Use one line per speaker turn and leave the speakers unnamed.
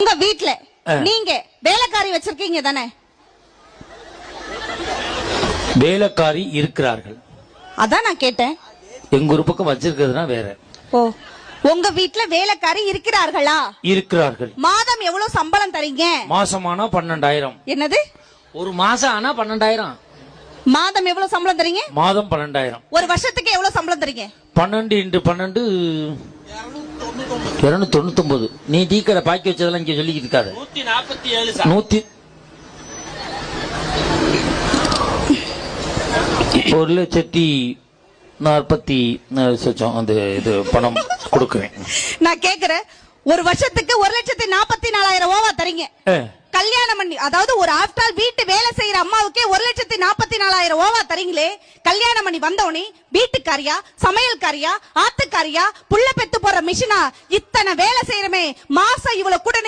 உங்க வீட்ல
ஆ.
நீங்க வேலைக்காரி வச்சிருக்கீங்க தானே?
வேலைக்காரி இருக்கிறார்கள்.
அதான் நான் கேட்டேன்.
எங்க ஒரு பக்கம் வச்சிருக்கிறதுனா வேற.
ஓ உங்க வீட்ல வேலைக்காரி இருக்கிறார்களா?
இருக்கிறார்கள்.
மாதம் எவ்வளவு சம்பளம் தரீங்க?
மாசமானா பன்னெண்டாயிரம்.
என்னது?
ஒரு மாசம் ஆனா பன்னெண்டாயிரம்.
மாதம் எவ்வளவு சம்பளம் தரீங்க?
மாதம் பன்னெண்டாயிரம்.
ஒரு வருஷத்துக்கு எவ்வளவு சம்பளம் தரீங்க?
பன்னெண்டு இன்ட்டு பன்னெண்டு இருநூத்தி தொண்ணூத்தொன்பது நீ டீ கடை பாக்கி வச்சதெல்லாம் இங்க சொல்லிக்கிட்டு இருக்காத
நூத்தி
ஒரு லட்சத்தி நாற்பத்தி லட்சம் அந்த இது பணம் கொடுக்குறேன்.
நான் கேக்குறேன். ஒரு வருஷத்துக்கு ஒரு லட்சத்தி நாற்பத்தி நாலாயிரம் ஓவா தரீங்க. கல்யாணம் பண்ணி அதாவது ஒரு ஆஃப்டர் வீட்டு வேலை செய்யற அம்மாவுக்கே ஒரு லட்சத்தி நாற்பத்தி நாலாயிரம் ஓவா தரீங்களே. கல்யாணம் பண்ணி வந்தவனே வீட்டுக்காரியா சமையல்காரியா ஆத்துக்காரியா புள்ள பெத்து போற மிஷினா இத்தனை வேலை செய்யறமே. மாசம் இவ்வளவு கூட